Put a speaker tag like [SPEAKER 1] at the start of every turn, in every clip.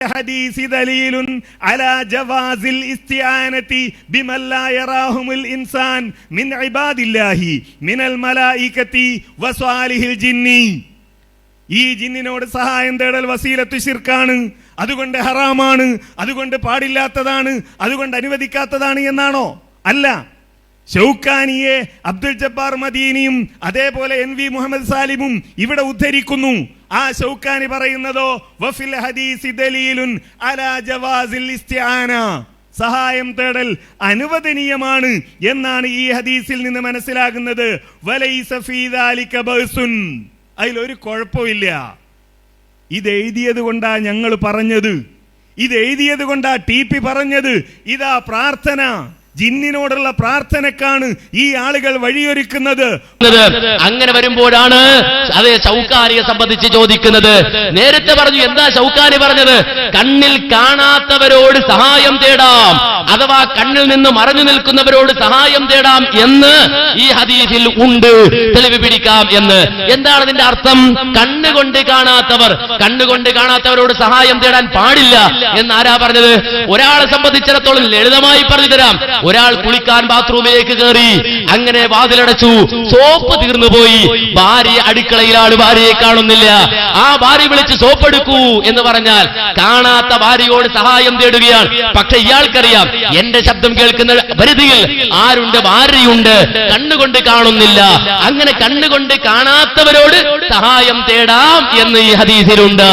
[SPEAKER 1] الحديث دليل على جواز الاستعانة بمن لا يراهم الإنسان من عباد الله من الملائكة وصالح الجن ഈ ജിന്നിനോട് സഹായം തേടൽ വസീലത്ത് ശിർക്കാണ് അതുകൊണ്ട് ഹറാമാണ് അതുകൊണ്ട് പാടില്ലാത്തതാണ് അതുകൊണ്ട് അനുവദിക്കാത്തതാണ് എന്നാണോ അല്ല ഷൗക്കാനിയെ അബ്ദുൽ ജബ്ബാർ മദീനിയും അതേപോലെ എൻ വി മുഹമ്മദ് സാലിമും ഇവിടെ ഉദ്ധരിക്കുന്നു. ആ ഷൗക്കാനി പറയുന്നതോ വഫിൽ ഹദീസി ദലീലുൻ ജവാസിൽ ഇസ്തിആന. സഹായം തേടൽ അനുവദനീയമാണ് എന്നാണ് ഈ ഹദീസിൽ നിന്ന് മനസ്സിലാകുന്നത്. അതിലൊരു കുഴപ്പമില്ല. ഇത് എഴുതിയത് കൊണ്ടാ ഞങ്ങൾ പറഞ്ഞത്. ഇത് എഴുതിയത് കൊണ്ടാ ടി പി പറഞ്ഞത്. ഇതാ പ്രാർത്ഥന. ജിന്നിനോടുള്ള പ്രാർത്ഥനക്കാണ് ഈ ആളുകൾ വഴിയൊരുക്കുന്നത്.
[SPEAKER 2] അങ്ങനെ വരുമ്പോഴാണ് അതേ ചൗക്കാരിയെ സംബന്ധിച്ച് ചോദിക്കുന്നത്. നേരത്തെ പറഞ്ഞു എന്താ ചൗക്കാരി പറഞ്ഞത്? കണ്ണിൽ കാണാത്തവരോട് സഹായം തേടാം അഥവാ കണ്ണിൽ നിന്ന് മറഞ്ഞു നിൽക്കുന്നവരോട് സഹായം തേടാം എന്ന് ഈ ഹദീസിൽ ഉണ്ട്. തെളിവ് പിടിക്കാം എന്ന്. എന്താണ് അതിന്റെ അർത്ഥം? കണ്ണുകൊണ്ട് കാണാത്തവർ. കണ്ണുകൊണ്ട് കാണാത്തവരോട് സഹായം തേടാൻ പാടില്ല. എന്ന് ആരാ പറഞ്ഞത്? ഒരാളെ സംബന്ധിച്ചിടത്തോളം ലളിതമായി പറഞ്ഞു തരാം. ഒരാൾ കുളിക്കാൻ ബാത്റൂമിലേക്ക് കയറി അങ്ങനെ വാതിലടച്ചു. സോപ്പ് തീർന്നു പോയി. ഭാര്യ ആൾ ഭാര്യയെ കാണുന്നില്ല. ആ ഭാര്യ വിളിച്ച് സോപ്പ് എടുക്കൂ എന്ന് പറഞ്ഞാൽ കാണാത്ത ഭാര്യയോട് സഹായം തേടുകയാണ്. പക്ഷെ ഇയാൾക്കറിയാം എന്റെ ശബ്ദം കേൾക്കുന്ന പരിധിയിൽ ആരുണ്ട് ഭാര്യയുണ്ട്. കണ്ണുകൊണ്ട് കാണുന്നില്ല. അങ്ങനെ കണ്ണുകൊണ്ട് കാണാത്തവരോട് സഹായം തേടാം എന്ന് ഈ ഹദീസിലുണ്ട്.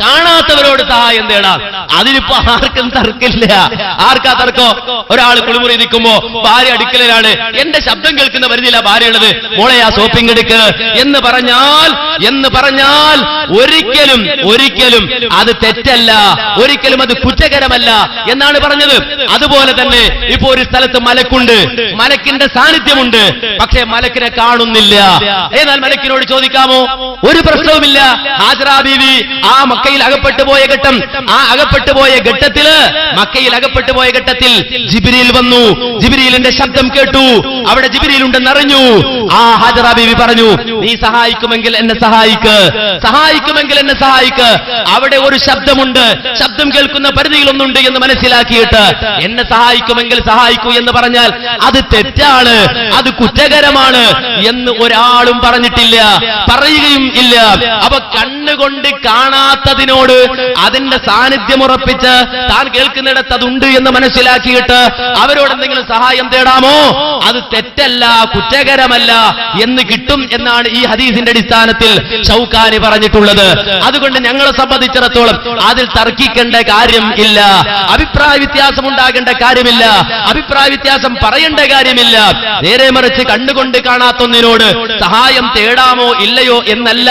[SPEAKER 2] കാണാത്തവരോട് സഹായം തേടാം അതിനിപ്പോ ആർക്കും തർക്കില്ല ആർക്കാ തർക്കോ? ഒരാൾ കുളിമുറി നിൽക്കുമ്പോ ഭാര്യ അടുക്കലാണ് എന്റെ ശബ്ദം കേൾക്കുന്ന വരുന്നില്ല ഭാര്യയുള്ളത്. മോളെ ആ സോപ്പിംഗ് എടുക്ക് എന്ന് പറഞ്ഞാൽ എന്ന് പറഞ്ഞാൽ ഒരിക്കലും ഒരിക്കലും അത് തെറ്റല്ല. ഒരിക്കലും അത് കുറ്റകരമല്ല എന്നാണ് പറഞ്ഞത്. അതുപോലെ തന്നെ ഇപ്പോ ഒരു സ്ഥലത്ത് മലക്കുണ്ട്. മലക്കിന്റെ സാന്നിധ്യമുണ്ട്. പക്ഷേ മലക്കിനെ കാണുന്നില്ല. എന്നാൽ മലക്കിനോട് ചോദിക്കാമോ? ഒരു പ്രശ്നവുമില്ല. ഹാജറാ ബീവി. ആ മക്കയിൽ അകപ്പെട്ടു പോയ ഘട്ടം. ആ അകപ്പെട്ടു പോയ ഘട്ടത്തിൽ മക്കയിൽ അകപ്പെട്ടു പോയ ഘട്ടത്തിൽ ജിബിരിയിൽ വന്നു. ജിബിരിയിലിന്റെ ശബ്ദം കേട്ടു. അവിടെ ജിബിരിയിൽ ഉണ്ടെന്ന് അറിഞ്ഞു. ആ ഹാജറാ ബീവി പറഞ്ഞു നീ സഹായിക്കുമെങ്കിൽ എന്നെ സഹായിക്ക് സഹായിക്കുമെങ്കിൽ എന്നെ സഹായിക്ക്. അവിടെ ഒരു ശബ്ദമുണ്ട്. ശബ്ദം കേൾക്കുന്ന പരിധിയിലൊന്നുണ്ട് എന്ന് മനസ്സിലാക്കിയിട്ട് എന്നെ സഹായിക്കുമെങ്കിൽ സഹായിക്കൂ എന്ന് പറഞ്ഞാൽ അത് തെറ്റാണ് അത് കുറ്റകരമാണ് എന്ന് ഒരാളും പറഞ്ഞിട്ടില്ല പറയുകയും ഇല്ല. അപ്പൊ കണ്ണുകൊണ്ട് കാണാത്തതിനോട് അതിന്റെ സാന്നിധ്യം ഉറപ്പിച്ച് താൻ കേൾക്കുന്നിടത്ത് അതുണ്ട് എന്ന് മനസ്സിലാക്കിയിട്ട് അവരോട് എന്തെങ്കിലും സഹായം തേടാമോ? അത് തെറ്റല്ല കുറ്റകരമല്ല എന്ന് കിട്ടും എന്നാണ് ഈ ഹദീസിന്റെ അടിസ്ഥാനത്തിൽ ഷൗക്കാനി പറഞ്ഞിട്ടുള്ളത്. അതുകൊണ്ട് ഞങ്ങളെ സംബന്ധിച്ചിടത്തോളം അതിൽ തർക്കിക്കേണ്ട കാര്യം ഇല്ല. അഭിപ്രായ വ്യത്യാസം ഉണ്ടാകേണ്ട കാര്യമില്ല. അഭിപ്രായ വ്യത്യാസം പറയേണ്ട കാര്യമില്ല. നേരെ മറിച്ച് കണ്ടുകൊണ്ട് കാണാത്തൊന്നിനോട് സഹായം തേടാമോ ഇല്ലയോ എന്നല്ല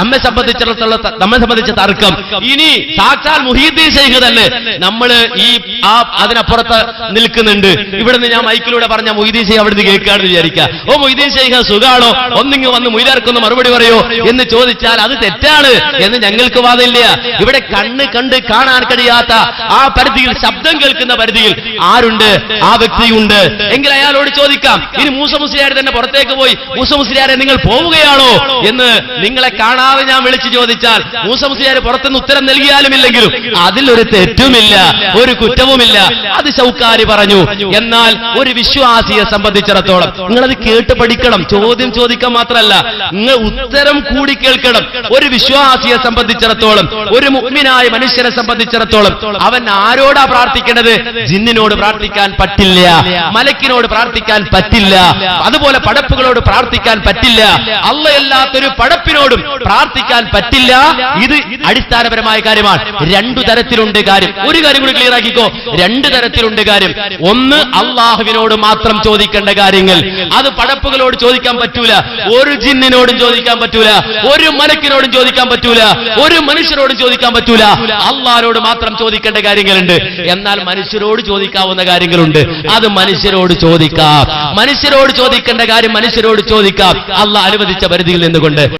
[SPEAKER 2] നമ്മെ സംബന്ധിച്ചിടത്തോളം നമ്മെ സംബന്ധിച്ച തർക്കം. ഇനി സാക്ഷാൽ മുഹീദ്ദീൻ ശൈഖ് തന്നെ നമ്മൾ ഈ ആ അതിനപ്പുറത്ത് നിൽക്കുന്നുണ്ട്. ഇവിടുന്ന് ഞാൻ മൈക്കിലൂടെ പറഞ്ഞ മൊയ്തീൻ ശൈഖ് അവിടുന്ന് കേൾക്കാണെന്ന് വിചാരിക്കുക. ഓ മൊയ്തീൻ ശൈഖ സുഖാണോ? ഒന്നിങ്ങ് വന്ന് മുയിലാർക്കൊന്ന് മറുപടി പറയോ? എന്ന് ചോദിച്ചാൽ അത് തെറ്റാണ് എന്ന് ഞങ്ങൾക്ക് വാദമില്ല ഇവിടെ കണ്ണ് കണ്ട് കാണാൻ കഴിയാത്ത ആ പരിധിയിൽ ശബ്ദം കേൾക്കുന്ന പരിധിയിൽ ആരുണ്ട്? ആ വ്യക്തിയുണ്ട്. എങ്കിൽ അയാളോട് ചോദിക്കാം ഇനി മൂസ മുസ്ലിയാർ തന്നെ പുറത്തേക്ക് പോയി? മൂസ മുസ്ലിയാരെ നിങ്ങൾ പോവുകയാണോ? എന്ന് നിങ്ങളെ കാണാതെ ഞാൻ വിളിച്ചു ചോദിച്ചാൽ മൂസ മുസ്ലിയാർ പുറത്തുനിന്ന് ഉത്തരം നൽകിയാലും ഇല്ലെങ്കിലും അതിലൊരു തെറ്റുമില്ല ഒരു കുറ്റവുമില്ല. അത് ശൗക്കാരി പറഞ്ഞു. എന്നാൽ ഒരു വിശ്വാസിയെ സംബന്ധിച്ചിടത്തോളം അത് കേട്ട് പഠിക്കണം. ചോദ്യം ചോദിക്കാൻ മാത്രമല്ല നിങ്ങൾ ഉത്തരം കൂടി കേൾക്കണം. ഒരു വിശ്വാസിയെ സംബന്ധിച്ചിടത്തോളം ഒരു മുഗ്മിനായ മനുഷ്യനെ സംബന്ധിച്ചിടത്തോളം അവൻ ആരോടാ പ്രാർത്ഥിക്കേണ്ടത് ജിന്നിനോട് പ്രാർത്ഥിക്കാൻ പറ്റില്ല മലക്കിനോട് പ്രാർത്ഥിക്കാൻ പറ്റില്ല അതുപോലെ പടപ്പുകളോട് പ്രാർത്ഥിക്കാൻ പറ്റില്ല അല്ലയല്ലാത്തൊരു പടപ്പിനോടും പ്രാർത്ഥിക്കാൻ പറ്റില്ല. ഇത് അടിസ്ഥാനപരമായ കാര്യമാണ്. രണ്ടു തരത്തിലുണ്ട് കാര്യം. ഒരു കാര്യം കൂടി ക്ലിയർ ആക്കിക്കോ. രണ്ട് തരത്തിലുണ്ട് കാര്യം. ഒന്ന് അള്ളാഹുവിനോട് മാത്രം ചോദിക്കേണ്ട കാര്യങ്ങൾ. അത് പടപ്പുകളോട് ചോദിക്കാൻ പറ്റൂല. ഒരു ജിന്നിനോടും ചോദിക്കാൻ പറ്റൂല. ഒരു മലക്കിനോടും ചോദിക്കാൻ പറ്റൂല. ഒരു മനുഷ്യരോടും ചോദിക്കാൻ പറ്റൂല. അള്ളാരോട് മാത്രം ചോദിക്കേണ്ട കാര്യങ്ങളുണ്ട്. എന്നാൽ മനുഷ്യരോട് ചോദിക്കാവുന്ന കാര്യങ്ങളുണ്ട്. അത് മനുഷ്യരോട് ചോദിക്കാം. മനുഷ്യരോട് ചോദിക്കേണ്ട കാര്യം മനുഷ്യരോട് ചോദിക്കാം. അള്ള അനുവദിച്ച പരിധിയിൽ നിന്നുകൊണ്ട്.